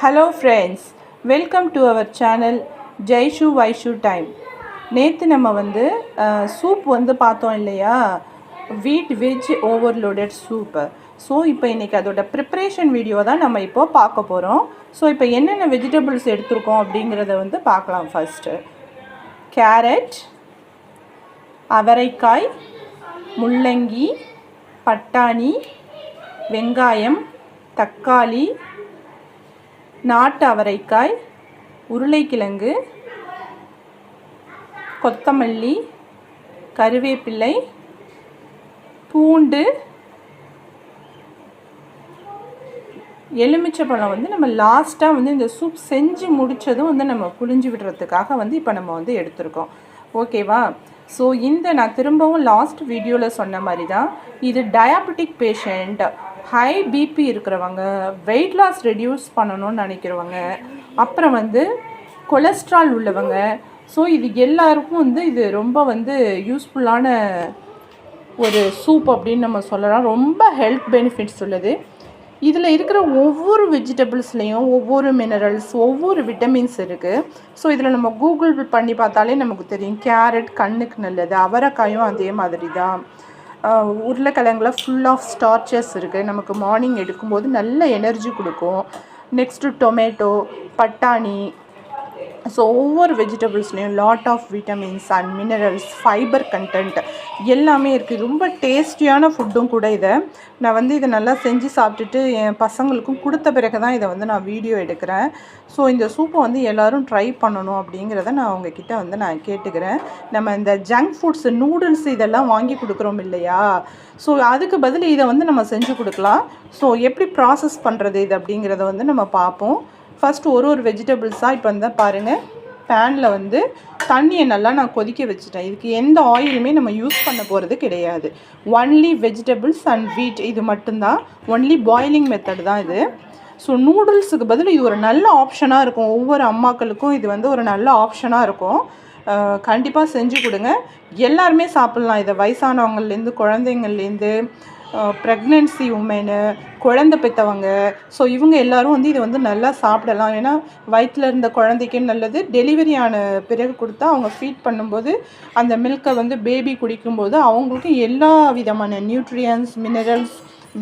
Hello friends welcome to our channel Jaishu Vaishu time நேற்று நம்ம வந்து சூப் வந்து பார்த்தோம் இல்லையா? வீட் வெஜ் ஓவர்லோடட் சூப்பு ஸோ இப்போ இன்றைக்கி அதோட ப்ரிப்ரேஷன் வீடியோ தான் நம்ம இப்போ பார்க்க போகிறோம் ஸோ இப்போ என்னென்ன வெஜிடபிள்ஸ் எடுத்திருக்கோம் அப்படிங்கிறத வந்து பார்க்கலாம் ஃபஸ்ட்டு கேரட் அவரைக்காய் முள்ளங்கி பட்டாணி வெங்காயம் தக்காளி நாட்டு அவரைக்காய் உருளைக்கிழங்கு கொத்தமல்லி கருவேப்பிள்ளை பூண்டு எலுமிச்சைப்பழம் வந்து நம்ம லாஸ்ட்டாக வந்து இந்த சூப் செஞ்சு முடித்ததும் வந்து நம்ம புழிஞ்சு விடுறதுக்காக வந்து இப்போ நம்ம வந்து எடுத்திருக்கோம். ஓகேவா ஸோ இந்த நான் திரும்பவும் லாஸ்ட் வீடியோவில் சொன்ன மாதிரி தான் இது டயாபெட்டிக் பேஷண்ட் ஹை பிபி இருக்கிறவங்க வெயிட் லாஸ் ரெடியூஸ் பண்ணணும்னு நினைக்கிறவங்க அப்புறம் வந்து கொலஸ்ட்ரால் உள்ளவங்க. ஸோ இது எல்லாருக்கும் வந்து இது ரொம்ப வந்து யூஸ்ஃபுல்லான ஒரு சூப் அப்படின்னு நம்ம சொல்லலாம். ரொம்ப ஹெல்த் பெனிஃபிட்ஸ் உள்ளது. இதில் இருக்கிற ஒவ்வொரு வெஜிடபிள்ஸ்லேயும் ஒவ்வொரு மினரல்ஸ் ஒவ்வொரு விட்டமின்ஸ் இருக்குது ஸோ இதில் நம்ம கூகுள் பண்ணி பார்த்தாலே நமக்கு தெரியும். கேரட் கண்ணுக்கு நல்லது. அவரைக்காயும் அதே மாதிரி தான் உருளைக்கிழங்குல ஃபுல் ஆஃப் ஸ்டார்ச்சஸ் இருக்குது நமக்கு மார்னிங் எடுக்கும்போது நல்ல எனர்ஜி கொடுக்கும். நெக்ஸ்ட்டு டொமேட்டோ பட்டாணி ஸோ ஒவ்வொரு வெஜிடபிள்ஸ்லேயும் lot of vitamins and minerals fiber content எல்லாமே இருக்குது ரொம்ப டேஸ்டியான ஃபுட்டும் கூட இதை. நான் வந்து இதை நல்லா செஞ்சு சாப்பிட்டுட்டு என் பசங்களுக்கும் கொடுத்த பிறகு தான் இதை வந்து நான் வீடியோ எடுக்கிறேன். ஸோ இந்த சூப்பை வந்து எல்லோரும் ட்ரை பண்ணணும் அப்படிங்கிறத நான் உங்ககிட்ட வந்து நான் கேட்டுக்கிறேன். நம்ம இந்த ஜங்க் ஃபுட்ஸ் நூடுல்ஸ் இதெல்லாம் வாங்கி கொடுக்குறோம் இல்லையா? ஸோ அதுக்கு பதில் இதை வந்து நம்ம செஞ்சு கொடுக்கலாம். ஸோ எப்படி ப்ராசஸ் பண்ணுறது இது அப்படிங்கிறத வந்து நம்ம பார்ப்போம். ஃபஸ்ட்டு ஒரு ஒரு வெஜிடபிள்ஸாக இப்போ வந்து பாருங்கள் பேனில் வந்து தண்ணியை நல்லா நான் கொதிக்க வச்சுட்டேன். இதுக்கு எந்த ஆயிலுமே நம்ம யூஸ் பண்ண போகிறது கிடையாது. ஒன்லி வெஜிடபிள்ஸ் அண்ட் வீட் இது மட்டும்தான். ஒன்லி பாயிலிங் மெத்தட் தான் இது. ஸோ நூடுல்ஸுக்கு பதில் இது ஒரு நல்ல ஆப்ஷனாக இருக்கும். ஒவ்வொரு அம்மாக்களுக்கும் இது வந்து ஒரு நல்ல ஆப்ஷனாக இருக்கும். கண்டிப்பாக செஞ்சு கொடுங்க. எல்லாருமே சாப்பிட்லாம். இதை வயசானவங்கள்லேருந்து குழந்தைங்கள்லேருந்து ப்ரெக்னென்சி உமனு குழந்த பெற்றவங்க ஸோ இவங்க எல்லாரும் வந்து இதை வந்து நல்லா சாப்பிடலாம். ஏன்னா வயிற்றில் இருந்த குழந்தைக்கு நல்லது. டெலிவரி ஆன பிறகு கொடுத்தா அவங்க ஃபீட் பண்ணும்போது அந்த மில்கை வந்து பேபி குடிக்கும்போது அவங்களுக்கு எல்லா விதமான நியூட்ரியன்ஸ் மினரல்ஸ்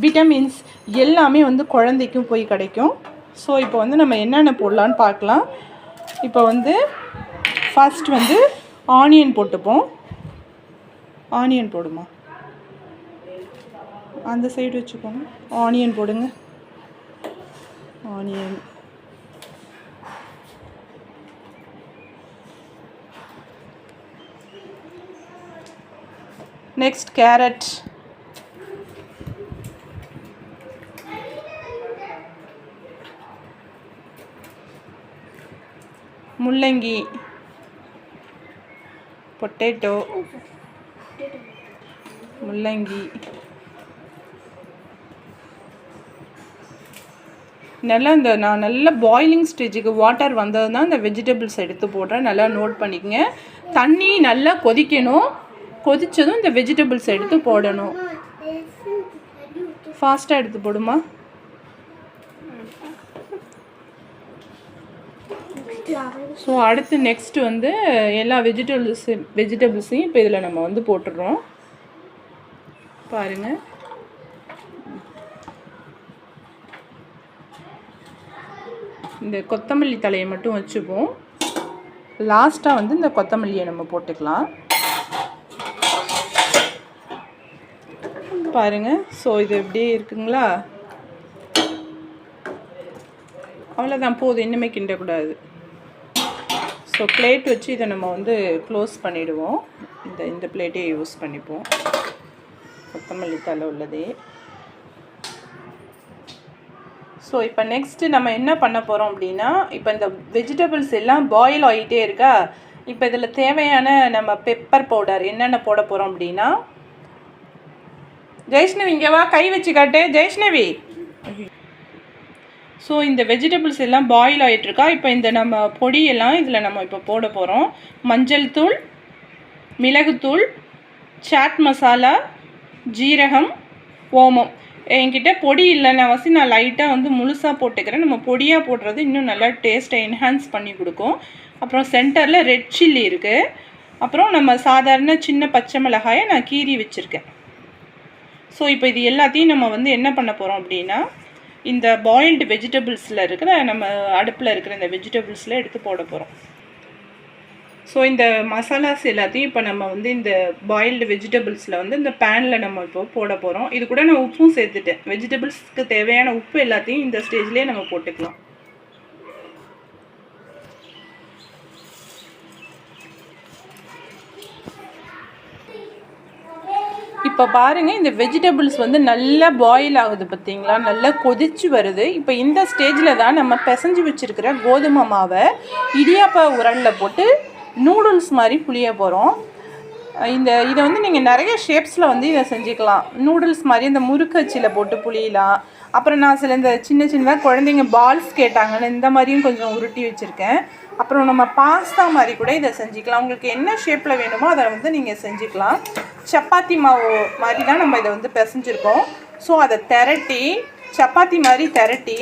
விட்டமின்ஸ் எல்லாமே வந்து குழந்தைக்கும் போய் கிடைக்கும். ஸோ இப்போ வந்து நம்ம என்னென்ன போடலான்னு பார்க்கலாம். இப்போ வந்து ஃபஸ்ட் வந்து ஆனியன் போட்டுப்போம். ஆனியன் போடுமா? அந்த சைடு வச்சுக்கோங்க. ஆனியன் போடுங்க. ஆனியன் நெக்ஸ்ட் கேரட் முள்ளங்கி. பொட்டேட்டோ முள்ளங்கி. நல்லா இந்த நான் நல்லா பாயிலிங் ஸ்டேஜுக்கு வாட்டர் வந்தது தான் இந்த வெஜிடபிள்ஸ் எடுத்து போடுறேன். நல்லா நோட் பண்ணிக்கங்க. தண்ணி நல்லா கொதிக்கணும். கொதித்ததும் இந்த வெஜிடபிள்ஸ் எடுத்து போடணும். ஃபாஸ்ட்டாக எடுத்து போடுமா? ஸோ அடுத்து நெக்ஸ்ட்டு வந்து எல்லா வெஜிடபிள்ஸ் வெஜிடபிள்ஸையும் இப்போ இதில் நம்ம வந்து போட்டுடுறோம். பாருங்கள் இந்த கொத்தமல்லி தலையை மட்டும் வச்சுப்போம். லாஸ்ட்டாக வந்து இந்த கொத்தமல்லியை நம்ம போட்டுக்கலாம். பாருங்கள் ஸோ இது இப்படியே இருக்குங்களா? அவ்வளோதான் போதும் இன்னுமே கிண்டக்கூடாது. ஸோ பிளேட் வச்சு இதை நம்ம வந்து க்ளோஸ் பண்ணிவிடுவோம் இந்த இந்த பிளேட்டே யூஸ் பண்ணிப்போம். கொத்தமல்லி தலை உள்ளதே. ஸோ இப்போ நெக்ஸ்ட்டு நம்ம என்ன பண்ண போகிறோம் அப்படின்னா இப்போ இந்த வெஜிடபிள்ஸ் எல்லாம் பாயில் ஆகிட்டே இருக்கா? இப்போ இதில் தேவையான நம்ம பெப்பர் பவுடர் என்னென்ன போட போகிறோம் அப்படின்னா ஜெய்ஷ்ணவி இங்கே வா கை வச்சு காட்டு. ஜெய்ஷ்ணவி. ஸோ இந்த வெஜிடபிள்ஸ் எல்லாம் பாயில் ஆகிட்டுருக்கா இப்போ இந்த நம்ம பொடியெல்லாம் இதில் நம்ம இப்போ போட போகிறோம் மஞ்சள் தூள் மிளகுத்தூள் சாட் மசாலா ஜீரகம் ஓமம். என்கிட்ட பொடி இல்லைன்னு அவசியம் நான் லைட்டாக வந்து முழுசாக போட்டுக்கிறேன். நம்ம பொடியாக போடுறது இன்னும் நல்லா டேஸ்ட்டை என்ஹான்ஸ் பண்ணி கொடுக்கும். அப்புறம் சென்டரில் ரெட் சில்லி இருக்குது அப்புறம் நம்ம சாதாரண சின்ன பச்சை மிளகாயை நான் கீறி வச்சுருக்கேன். ஸோ இப்போ இது எல்லாத்தையும் நம்ம வந்து என்ன பண்ண போகிறோம் அப்படின்னா இந்த பாயில்டு வெஜிடபிள்ஸில் இருக்கிற நம்ம அடுப்பில் இருக்கிற இந்த வெஜிடபிள்ஸில் எடுத்து போட போகிறோம் ஸோ இந்த மசாலாஸ் எல்லாத்தையும் இப்போ நம்ம வந்து இந்த பாயில்டு வெஜிடபிள்ஸில் வந்து இந்த பேனில் நம்ம இப்போ போட போகிறோம் இது கூட நான் உப்பும் சேர்த்துட்டேன். வெஜிடபிள்ஸ்க்கு தேவையான உப்பு எல்லாத்தையும் இந்த ஸ்டேஜ்லேயே நம்ம போட்டுக்கலாம். இப்போ பாருங்கள் இந்த வெஜிடபிள்ஸ் வந்து நல்லா பாயில் ஆகுது பார்த்தீங்களா நல்லா கொதிச்சு வருது. இப்போ இந்த ஸ்டேஜில் தான் நம்ம பிசைஞ்சு வச்சுருக்கிற கோதுமை மாவை இடியாப்ப உரலில் போட்டு நூடுல்ஸ் மாதிரி புளிய போகிறோம் இந்த இதை வந்து நீங்கள் நிறைய ஷேப்ஸில் வந்து இதை செஞ்சுக்கலாம். நூடுல்ஸ் மாதிரி இந்த முறுக்கச்சியில் போட்டு புளியலாம் அப்புறம் நான் சில இந்த சின்ன சின்னதாக குழந்தைங்க பால்ஸ் கேட்டாங்கன்னு இந்த மாதிரியும் கொஞ்சம் உருட்டி வச்சுருக்கேன். அப்புறம் நம்ம பாஸ்தா மாதிரி கூட இதை செஞ்சுக்கலாம். உங்களுக்கு என்ன ஷேப்பில் வேணுமோ அதை வந்து நீங்கள் செஞ்சுக்கலாம். சப்பாத்தி மாவு மாதிரி தான் நம்ம இதை வந்து பிசைஞ்சிருக்கோம். ஸோ அதை திரட்டி சப்பாத்தி மாதிரி திரட்டி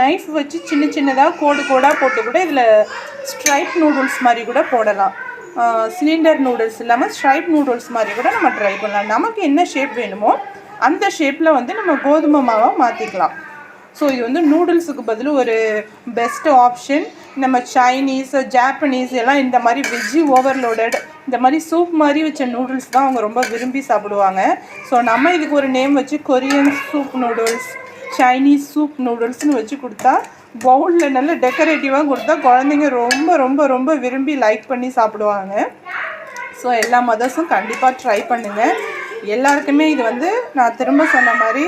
நைஃப் வச்சு சின்ன சின்னதாக கோடு கோடாக போட்டு கூட இதில் ஸ்ட்ரைப் நூடுல்ஸ் மாதிரி கூட போடலாம். சிலிண்டர் நூடுல்ஸ் இல்லாமல் ஸ்ட்ரைப் நூடுல்ஸ் மாதிரி கூட நம்ம ட்ரை பண்ணலாம். நமக்கு என்ன ஷேப் வேணுமோ அந்த ஷேப்பில் வந்து நம்ம கோதுமை மாவை மாற்றிக்கலாம் ஸோ இது வந்து நூடுல்ஸுக்கு பதில் ஒரு பெஸ்ட் ஆப்ஷன் நம்ம சைனீஸ் ஜாப்பனீஸ் எல்லாம் இந்த மாதிரி வெஜ்ஜி ஓவர்லோடட் இந்த மாதிரி சூப் மாதிரி வச்ச நூடுல்ஸ் தான் அவங்க ரொம்ப விரும்பி சாப்பிடுவாங்க. ஸோ நம்ம இதுக்கு ஒரு நேம் வச்சு Korean soup noodles Chinese soup நூடுல்ஸ்னு வச்சு கொடுத்தா பவுலில் நல்ல டெக்கரேட்டிவாக கொடுத்தா குழந்தைங்க ரொம்ப ரொம்ப ரொம்ப விரும்பி லைக் பண்ணி சாப்பிடுவாங்க. ஸோ எல்லா மதர்ஸும் கண்டிப்பாக ட்ரை பண்ணுங்கள் எல்லாருக்குமே இது வந்து நான் திரும்ப சொன்ன மாதிரி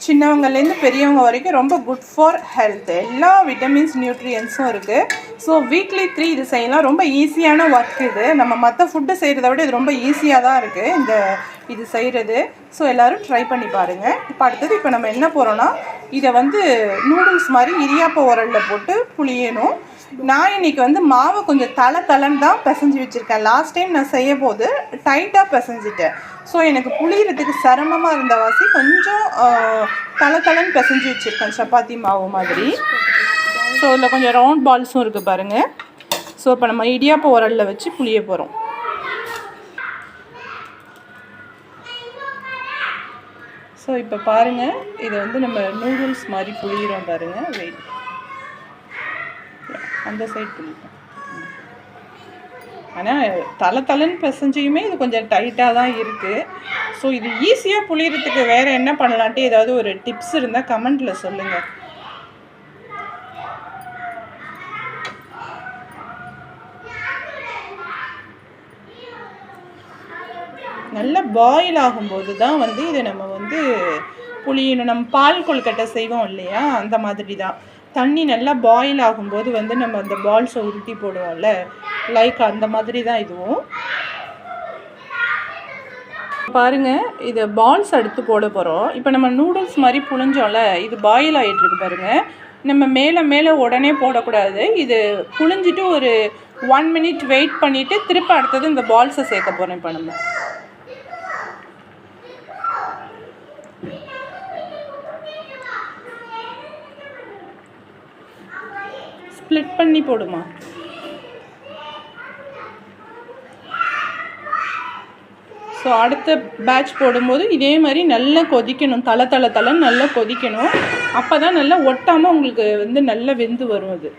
சின்னவங்கலேருந்து பெரியவங்க வரைக்கும் ரொம்ப குட் ஃபார் ஹெல்த் எல்லா விட்டமின்ஸ் நியூட்ரியன்ஸும் இருக்குது ஸோ வீக்லி த்ரீ இது செய்யலாம். ரொம்ப ஈஸியான ஒர்க் இது. நம்ம மற்ற ஃபுட்டு செய்கிறத விட இது ரொம்ப ஈஸியாக தான் இருக்குது இந்த இது செய்கிறது ஸோ எல்லோரும் ட்ரை பண்ணி பாருங்கள் இப்போ அடுத்தது இப்போ நம்ம என்ன போகிறோன்னா இதை வந்து நூடுல்ஸ் மாதிரி இரியாப்ப உரலில் போட்டு புளியணும் நான் இன்னைக்கு வந்து மாவை கொஞ்சம் தலை தலைன்னு தான் பிசைஞ்சு வச்சுருக்கேன். லாஸ்ட் டைம் நான் செய்ய போது டைட்டாக பிசைஞ்சிட்டேன். ஸோ எனக்கு புளியறதுக்கு சிரமமாக இருந்த வாசி கொஞ்சம் தலை தலைன்னு பிசைஞ்சு வச்சுருக்கேன் சப்பாத்தி மாவு மாதிரி. ஸோ இதில் கொஞ்சம் ரவுண்ட் பால்ஸும் இருக்குது பாருங்கள் ஸோ இப்போ நம்ம இடியாப்ப உரலில் வச்சு புளிய போகிறோம் ஸோ இப்போ பாருங்கள் இதை வந்து நம்ம நூடுல்ஸ் மாதிரி புளியிறோம் பாருங்கள் வெயிட் அந்த சைட் புளிப்போம் ஆனால் தலை தலைன்னு பிசைஞ்சியுமே இது கொஞ்சம் டைட்டாக தான் இருக்குது ஸோ இது ஈஸியாக புளியறதுக்கு வேறு என்ன பண்ணலான்ட்டு ஏதாவது ஒரு டிப்ஸ் இருந்தால் கமெண்ட்டில் சொல்லுங்கள் நல்லா பாயில் ஆகும்போது தான் வந்து இதை நம்ம வந்து புளியணும். நம்ம பால் கொழுக்கட்டை செய்வோம் இல்லையா? அந்த மாதிரி தான். தண்ணி நல்லா பாயில் ஆகும்போது வந்து நம்ம அந்த பால்ஸை உருட்டி போடுவோம்ல. லைக் அந்த மாதிரி தான் இதுவும். பாருங்கள் இது பால்ஸ் அடுத்து போட போகிறோம் இப்போ நம்ம நூடுல்ஸ் மாதிரி புழிஞ்சோம்ல இது பாயில் ஆகிட்டுருக்கு பாருங்கள் நம்ம மேலே மேலே உடனே போடக்கூடாது. இது புழிஞ்சிட்டு ஒரு ஒன் மினிட் வெயிட் பண்ணிவிட்டு திருப்ப அடுத்தது இந்த பால்ஸை சேர்க்க போகிறோம் இப்போ நம்ம. ஸ்ப்ளிட் பண்ணி போடுமா? ஸோ அடுத்த பேட்ச் போடும்போது இதே மாதிரி நல்லா கொதிக்கணும். தலை தலை தலைன்னு நல்லா கொதிக்கணும். அப்போ தான் நல்லா ஒட்டாமல் உங்களுக்கு வந்து நல்லா வெந்து வரும் அது.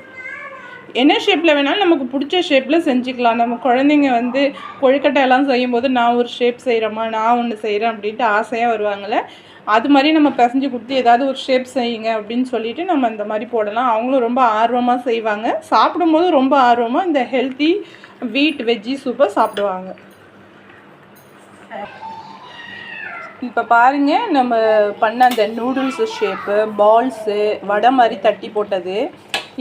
என்ன ஷேப்பில் வேணாலும் நமக்கு பிடிச்ச ஷேப்பில் செஞ்சுக்கலாம். நம்ம குழந்தைங்க வந்து கொழுக்கட்டை எல்லாம் செய்யும்போது நான் ஒரு ஷேப் செய்கிறேம்மா நான் ஒன்று செய்கிறேன் அப்படின்ட்டு ஆசையாக வருவாங்களே அது மாதிரி நம்ம பிசைஞ்சு கொடுத்து ஏதாவது ஒரு ஷேப் செய்யுங்க அப்படின்னு சொல்லிட்டு நம்ம இந்த மாதிரி போடலாம். அவங்களும் ரொம்ப ஆர்வமாக செய்வாங்க. சாப்பிடும்போது ரொம்ப ஆர்வமாக இந்த ஹெல்த்தி வீட் வெஜ்ஜி சூப்பை சாப்பிடுவாங்க. இப்போ பாருங்கள் நம்ம பண்ண அந்த நூடுல்ஸ் ஷேப்பு பால்ஸு வடை மாதிரி தட்டி போட்டது.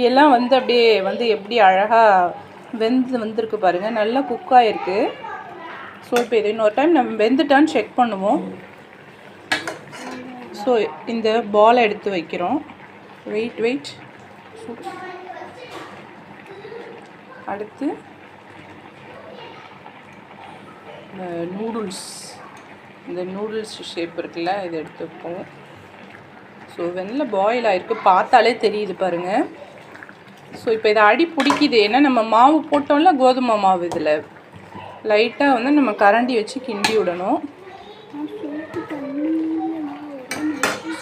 எல்லாம் வந்து அப்படியே வந்து எப்படி அழகாக வெந்து வந்திருக்கு பாருங்கள் நல்லா குக் ஆகிருக்கு ஸோ இப்போ இது இன்னொரு டைம் நம்ம வெந்துட்டான்னு செக் பண்ணுவோம். ஸோ இந்த பாலை எடுத்து வைக்கிறோம். வெயிட் வெயிட் அடுத்து இந்த நூடுல்ஸ் இந்த நூடுல்ஸ் ஷேப் இருக்குல்ல இதை எடுத்து வைப்போம். ஸோ வெள்ளை பாயில் ஆகிருக்கு பார்த்தாலே தெரியுது பாருங்கள் ஸோ இப்போ இதை அடி பிடிக்குது. ஏன்னா நம்ம மாவு போட்டோம்ல கோதுமை மாவு இதில். லைட்டாக வந்து நம்ம கரண்டி வச்சு கிண்டி விடணும்.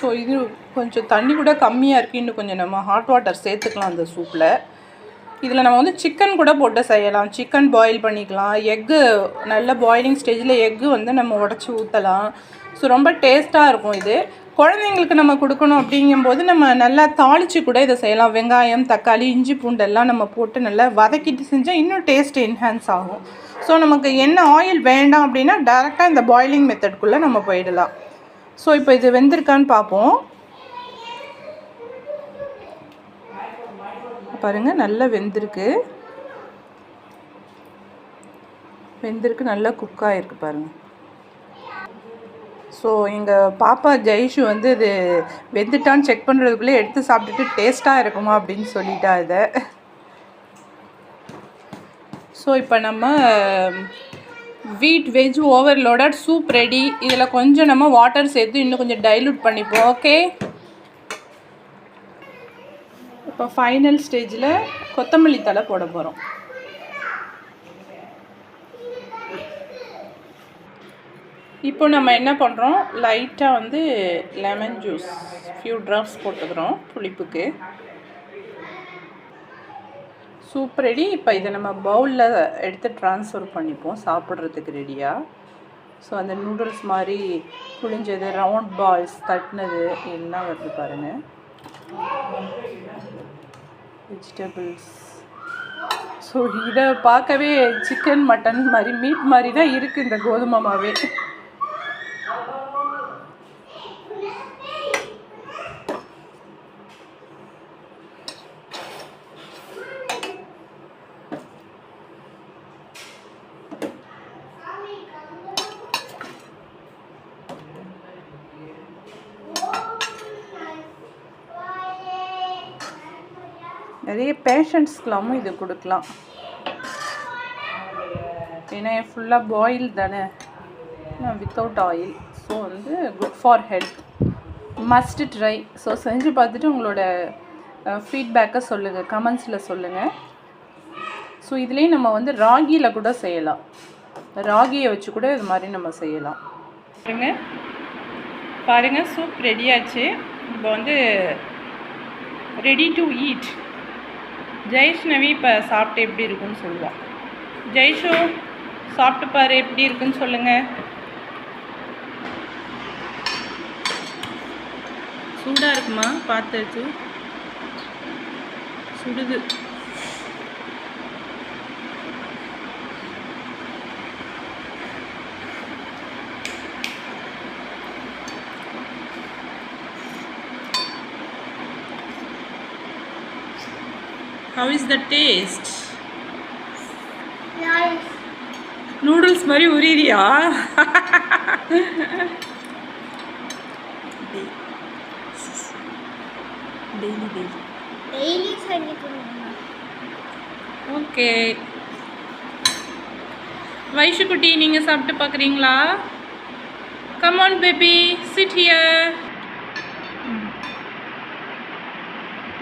ஸோ இது கொஞ்சம் தண்ணி கூட கம்மியாக இருக்குது இன்னும் கொஞ்சம் நம்ம ஹாட் வாட்டர் சேர்த்துக்கலாம் அந்த சூப்பில் இதில் நம்ம வந்து சிக்கன் கூட போட்டு செய்யலாம். சிக்கன் பாயில் பண்ணிக்கலாம். எக்கு நல்ல பாயிலிங் ஸ்டேஜில் எக்கு வந்து நம்ம உடச்சி ஊற்றலாம் ஸோ ரொம்ப டேஸ்ட்டாக இருக்கும் இது. குழந்தைங்களுக்கு நம்ம கொடுக்கணும் அப்படிங்கும்போது நம்ம நல்லா தாளித்து கூட இதை செய்யலாம். வெங்காயம் தக்காளி இஞ்சி பூண்டெல்லாம் நம்ம போட்டு நல்லா வதக்கிட்டு செஞ்சால் இன்னும் டேஸ்ட் என்ஹான்ஸ் ஆகும். ஸோ நமக்கு என்ன ஆயில் வேண்டாம் அப்படின்னா டேரெக்டாக இந்த பாயிலிங் மெத்தட்குள்ளே நம்ம போயிடலாம். ஸோ இப்போ இது வெந்திருக்கான்னு பார்ப்போம் பாருங்கள் நல்லா வெந்திருக்கு. வெந்திருக்கு நல்லா குக் ஆகிருக்கு பாருங்கள் ஸோ எங்கள் பாப்பா ஜெய்ஷு வந்து இது வெந்துட்டான்னு செக் பண்ணுறதுக்குள்ளே எடுத்து சாப்பிட்டுட்டு டேஸ்ட்டாக இருக்குமா அப்படின்னு சொல்லிட்டா இதை. ஸோ இப்போ நம்ம வீட் வெஜ் ஓவர்லோடட் சூப் ரெடி இதில் கொஞ்சம் நம்ம வாட்டர் சேர்த்து இன்னும் கொஞ்சம் டைலூட் பண்ணிப்போம் ஓகே இப்போ ஃபைனல் ஸ்டேஜில் கொத்தமல்லி தலை போட போகிறோம் இப்போ நம்ம என்ன பண்ணுறோம் லைட்டாக வந்து லெமன் ஜூஸ் ஃபியூ ட்ராப்ஸ் போட்டுக்கிறோம் புளிப்புக்கு. சூப் ரெடி இப்போ இதை நம்ம பவுலில் எடுத்து ட்ரான்ஸ்ஃபர் பண்ணிப்போம். சாப்பிட்றதுக்கு ரெடியாக ஸோ அந்த நூடுல்ஸ் மாதிரி புளிஞ்சது ரவுண்ட் பால்ஸ் தட்டினது எல்லாம் வருது பாருங்கள் வெஜிடபிள்ஸ் ஸோ இதை பார்க்கவே சிக்கன் மட்டன் மாதிரி மீட் மாதிரி தான் இருக்குது இந்த கோதுமை மாவே. நிறைய பேஷண்ட்ஸ்க்கெல்லாமும் இது கொடுக்கலாம். ஏன்னா ஃபுல்லாக பாயில் தானே? வித்தவுட் ஆயில் ஸோ வந்து good for health must try so செஞ்சு பார்த்துட்டு உங்களோட ஃபீட்பேக்கை சொல்லுங்கள் கமெண்ட்ஸில் சொல்லுங்கள் ஸோ இதுலேயும் நம்ம வந்து ராகியில் கூட செய்யலாம். ராகியை வச்சு கூட இது மாதிரி நம்ம செய்யலாம். பாருங்க. பாருங்கள் சூப் ரெடியாச்சு இப்போ வந்து ரெடி டு ஈட் ஜெய்ஷ்ணவி இப்போ சாப்பிட்டு எப்படி இருக்குன்னு சொல்லுவாள் ஜெய்ஷு சாப்பிட்டு பாரு எப்படி இருக்குன்னு சொல்லுங்கள் சூடாக இருக்குமா? பார்த்து சுடுது. How is the taste? Nice. Noodles மாதிரி உரியா daily daily daily okay Vaishu குட்டி நீங்கள் சாப்பிட்டு பார்க்குறீங்களா? Come on baby sit here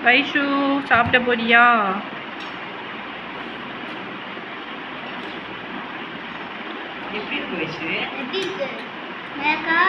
Vaishu சாப்பிட போறியா? எப்படி இருக்கு வயசு எப்படி இருக்கு? மேக்கா?